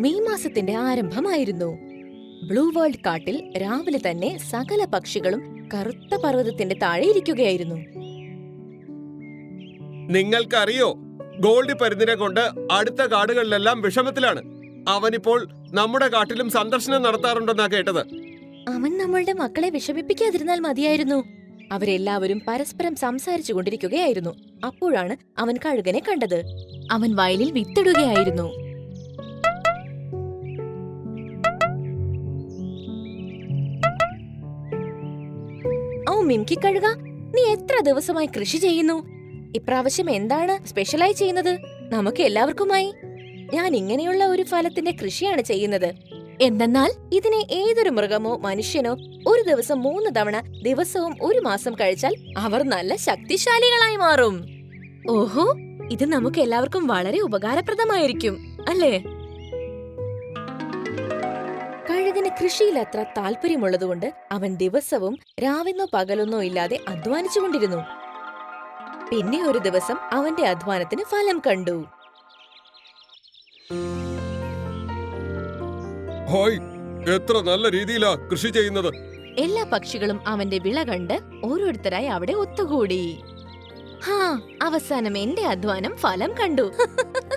May മാസത്തിന്റെ ആരംഭമായിരുന്നു. Blue world കാട്ടിൽ രാവിലെ തന്നെ സകല പക്ഷികളും കറുത്ത പർവതത്തിന്റെ താഴെ ഇരിക്കുകയായിരുന്നു നിങ്ങൾക്കറിയോ ഗോൾഡി പരുന്തിനെ കൊണ്ട് അടുത്ത കാടുകളിലെല്ലാം വിഷമത്തിലാണ്. അവനിപ്പോൾ നമ്മുടെ കാട്ടിലും സന്ദർശനം നടത്താറുണ്ടെന്നാ കേട്ടത്. അവൻ നമ്മളുടെ മക്കളെ വിഷമിപ്പിക്കാതിരുന്നാൽ മതിയായിരുന്നു. അവരെല്ലാവരും പരസ്പരം സംസാരിച്ചു കൊണ്ടിരിക്കുകയായിരുന്നു. അപ്പോഴാണ് അവൻ കഴുകനെ കണ്ടത്. അവൻ വയലിൽ വിത്തിടുകയായിരുന്നു. ഓ മിംകി കഴുക. നീ എത്ര ദിവസമായി കൃഷി ചെയ്യുന്നു? ഇപ്രാവശ്യം എന്താണ് സ്പെഷ്യലായി ചെയ്യുന്നത്? നമുക്ക് എല്ലാവർക്കുമായി. ഞാൻ ഇങ്ങനെയുള്ള ഒരു ഫലത്തിന്റെ കൃഷിയാണ് ചെയ്യുന്നത്. എന്തെന്നാൽ ഇതിനെ ഏതൊരു മൃഗമോ മനുഷ്യനോ ഒരു ദിവസം മൂന്ന് തവണ ദിവസവും ഒരു മാസം കഴിച്ചാൽ അവർ നല്ല ശക്തിശാലികളായി മാറും. ഓഹോ ഇത് നമുക്ക് എല്ലാവർക്കും വളരെ ഉപകാരപ്രദമായിരിക്കും അല്ലേ? കഴുകന് കൃഷിയിൽ അത്ര താല്പര്യമുള്ളതുകൊണ്ട് അവൻ ദിവസവും രാവെന്നോ പകലൊന്നോ ഇല്ലാതെ അധ്വാനിച്ചുകൊണ്ടിരുന്നു. പിന്നെ ഒരു ദിവസം അവന്റെ അധ്വാനത്തിന് ഫലം കണ്ടു. എത്ര നല്ല രീതിയിലാ കൃഷി ചെയ്യുന്നത്. എല്ലാ പക്ഷികളും അവന്റെ വിള കണ്ട് ഓരോരുത്തരായി അവിടെ ഒത്തുകൂടി. ഹാ അവസാനം എന്റെ അധ്വാനം ഫലം കണ്ടു.